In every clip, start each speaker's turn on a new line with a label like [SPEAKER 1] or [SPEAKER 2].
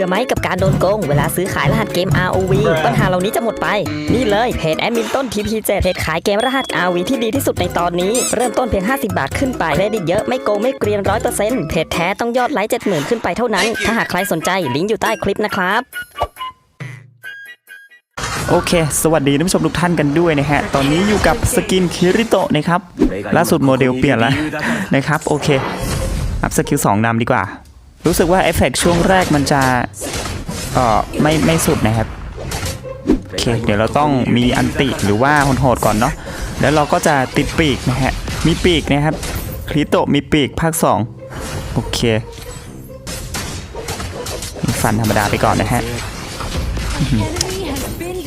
[SPEAKER 1] บื่อไหมกับการโดนโกง เวลาซื้อขายรหัสเกม ROV ปัญหาเหล่านี้จะหมดไป นี่เลยเพจแอดมินต้น TP7 เพจขายเกมรหัส ROV ที่ดีที่สุดในตอนนี้ เริ่มต้นเพียง 50 บาทขึ้นไปเครดิตเยอะไม่โกงไม่เกรียนร้อยเปอร์เซ็นต์เพจแท้ต้องยอดไลค์70,000ขึ้นไปเท่านั้น ถ้าหากใครสนใจลิงก์อยู่ใต้คลิปนะครับ
[SPEAKER 2] โอเค สวัสดีท่านผู้ชมทุกท่านกันด้วยนะฮะ ตอนนี้อยู่กับสกินคิริโตะนะครับ ล่าสุดโมเดลเปลี่ยนแล้วนะครับ โอเค อัพสกิล2นำดีกว่า รู้สึกว่าเอฟเฟกช่วงแรกมันจะเอ่อไม่ไม่สุดนะครับโอเคเดี๋ยวเราต้องมีอันติหรือว่าโหดๆก่อนเนาะแล้วเราก็จะติดปีกนะฮะมีปีกนะครับคริโตะมีปีกภาค 2 โอเคมีฟันธรรมดาไปก่อนนะฮะ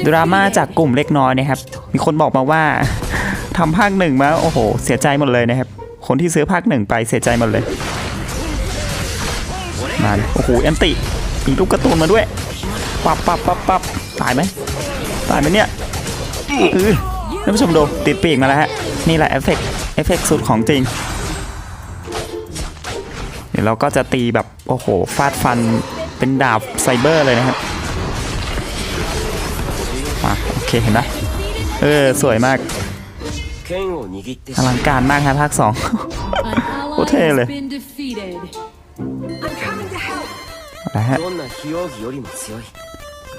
[SPEAKER 2] ดราม่าจากกลุ่มเล็กน้อยนะครับ มีคนบอกมาว่าทำภาคหนึ่งมา โอ้โห เสียใจหมดเลยนะครับ คนที่ซื้อภาคหนึ่งไปเสียใจหมดเลย มาโอ้โหแอนติมีลูกกระตูนมาด้วยปับปับปับปับตายไหมตายไหมเนี่ยเออท่านผู้ชมดูติดปีกมาแล้วฮะนี่แหละเอฟเฟกเอฟเฟกสุดของจริง เดี๋ยวเราก็จะตีแบบโอ้โหฟาดฟันเป็นดาบไซเบอร์เลยนะครับมาโอเคเห็นไหมเออสวยมากอลังการมากฮะภาคสอง
[SPEAKER 3] โค
[SPEAKER 2] ตร
[SPEAKER 3] เท่เลย
[SPEAKER 2] นะฮะ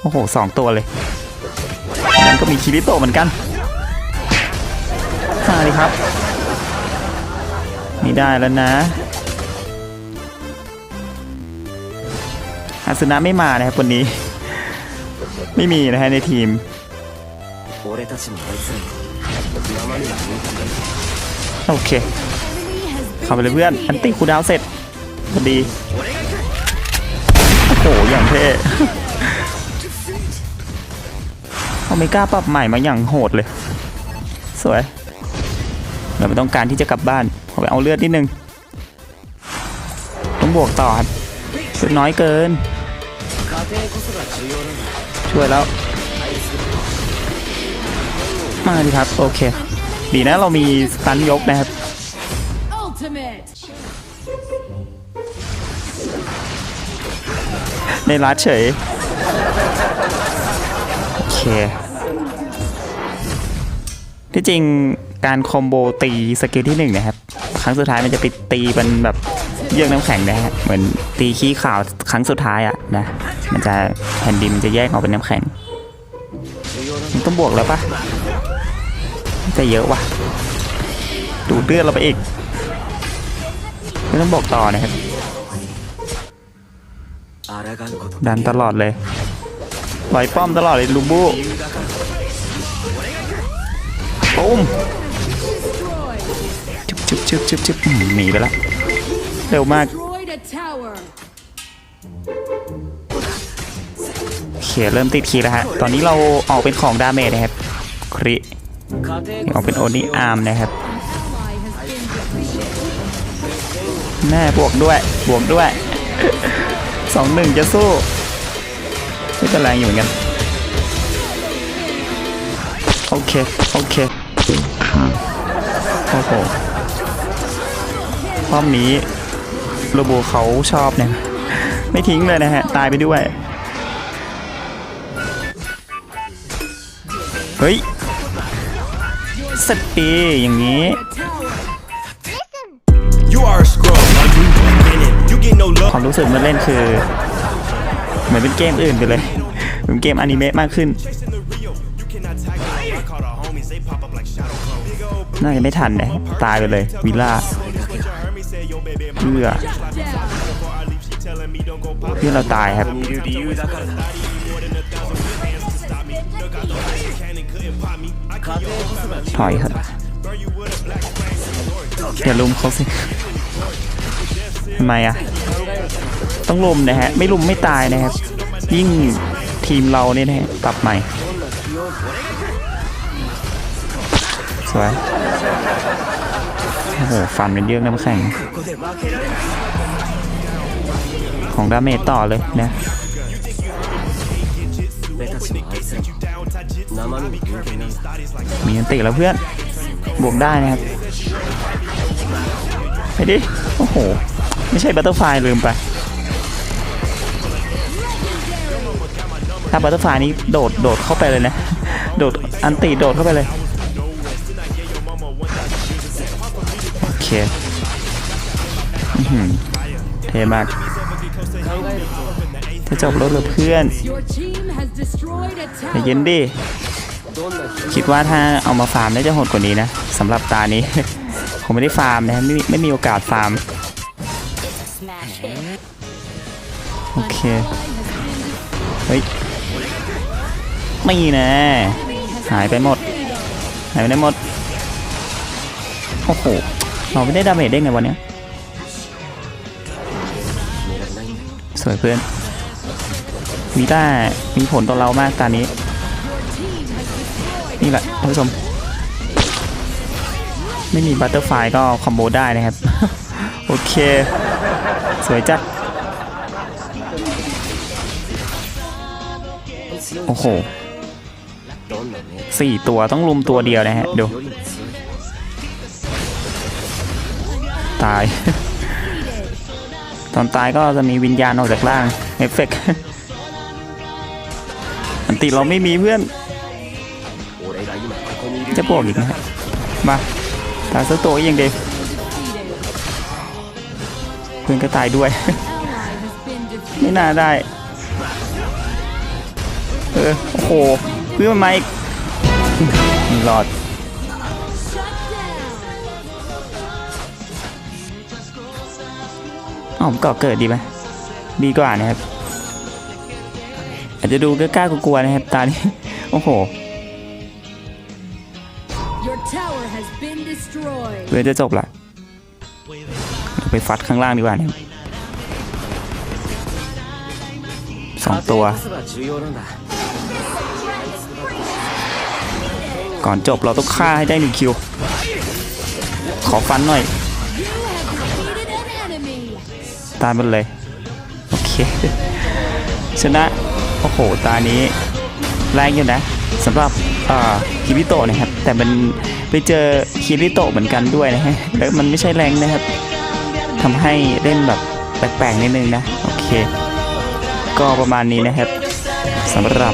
[SPEAKER 2] โอ้โหสองตัวเลยนั้นก็มีคิริโตเหมือนกันมาดิครับ นี่ได้แล้วนะอาสุนะไม่มานะครับวันนี้ ไม่มีนะฮะในทีมโอเคเข้าไปเลยเพื่อน อันติคูดาวเสร็จ ดีโอ้โหอย่างเท่โอเมกล้าปรับใหม่มาอย่างโหดเลย สวยเราไม่ต้องการที่จะกลับบ้านขอไปเอาเลือดนิดนึง ต้องบวกต่อครับชุดน้อยเกิน ช่วยแล้ว มาดีครับ โอเค ดีนะเรามีสตันยกนะครับ ในร้านเฉย โอเค ที่จริงการคอมโบตีสกิลที่หนึ่งนะครับ ครั้งสุดท้ายมันจะไปตีเป็นแบบเยื่อกน้ำแข็งนะฮะเหมือนตีขี้ขาวครั้งสุดท้ายอะนะ มันจะแผ่นดินมันจะแยกออกเป็นน้ำแข็งมันต้องบวกแล้วปะจะเยอะวะดูเลือดเราไปอีกไม่ต้องบอกต่อนะครับ ดันตลอดเลยปล่อยป้อมตลอดเลยลูบูปุ้มจุบจุบจุบจุบจุบมหนีไปละเร็วมากเขียเริ่มติดคีแล้วฮะ ตอนนี้เราออกเป็นของดาเมจนะครับ คริออกเป็นโอนิอาร์มนะครับแม่บวกด้วย บวกด้วย สองหนึ่งจะสู้ไม่เป็นแรงอยู่เหมือนกัน โอเค โอเค โอ้โหป้อมนี้โรบูเขาชอบเนี่ย ไม่ทิ้งเลยนะฮะ ตายไปด้วย เฮ้ยสตีอย่างนี้
[SPEAKER 4] You are
[SPEAKER 2] ความรู้สึกมันเล่นคือ เหมือนเป็นเกมอื่นไปเลย เป็นเกมอนิเมะมากขึ้น น่าจะไม่ทันนะตายไปเลยวิลล่าเพื่อเพื่อเราตายครับถอยครับอย่าลุมเขาสิทำไมอะ ต้องลมนะฮะ ไม่ลุมไม่ตายนะครับ ยิ่งทีมเราเนี่ยนะฮะปรับใหม่ สวย โอ้โห ฟันเป็นเยือกน้ำแข็ง ของดาเมจต่อเลยนะมีอันติแล้วเพื่อน บวกได้นะครับ ไปดิ โอ้โห ไม่ใช่บัตเตอร์ไฟลืมไป ถ้าบัตเตอร์ฟลายนี้โดดโดดเข้าไปเลยนะ โดดอันตีโดดเข้าไปเลย โอเคเท่มากจะจบรถเหรือเพื่อนเย็นดิคิดว่าถ้าเอามาฟาร์มน่าจะโหดกว่านี้นะสำหรับตานี้ ผมไม่ได้ฟาร์มนะไม่ไม่มีโอกาสฟาร์ม โอเค เฮ้ย นี่นะหายไปหมด หายไปได้หมด โอ้โห เราไม่ได้ดาเมจได้ไงวันนี้สวยเพื่อนมีได้มีผลต่อเรามากการนี้ นี่แหละท่านผู้ชม ไม่มีบัตเตอร์ไฟก็คอมโบได้นะครับ โอเค สวยจัด โอ้โห สี่ตัวต้องลุมตัวเดียวนะฮะดูตาย ตอนตายก็จะมีวิญญาณออกจากล่างเอฟเฟกอันติเราไม่มีเพื่อน จะบอกอีกนะมาตายสักตัวยังเดีเพื่อนก็ตายด้วย ไม่น่าได้ เออ โอ้โห เพื่อนมาอีกไม่รอด
[SPEAKER 3] Shut down.
[SPEAKER 2] อ๋อผมก่อเกิดดีไหมดีกว่านะครับ อาจจะดูกล้าๆกลัวๆนะครับตานี้โอ้โห
[SPEAKER 3] Your tower has been destroyed.
[SPEAKER 2] เพื่อจะจบละเราไปฟัดข้างล่างดีกว่าเนี่ยสองตัว ก่อนจบเราต้องฆ่าให้ได้หนึ่งคิว ขอฟันหน่อย ตายหมดเลย โอเค ชนะ โอ้โห ตานี้ แรงอยู่นะสำหรับคิริโตะนะครับ แต่มันไปเจอคิริโตะเหมือนกันด้วยนะฮะ แล้วมันไม่ใช่แรงนะครับทำให้เล่นแบบแปลกๆนิดนึงนะ โอเค ก็ประมาณนี้นะครับสำหรับ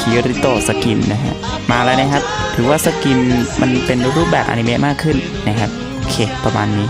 [SPEAKER 2] คิริโตสกินนะฮะ มาแล้วนะครับ ถือว่าสกินมันเป็นรูปแบบอนิเมะมากขึ้นนะครับ โอเค ประมาณนี้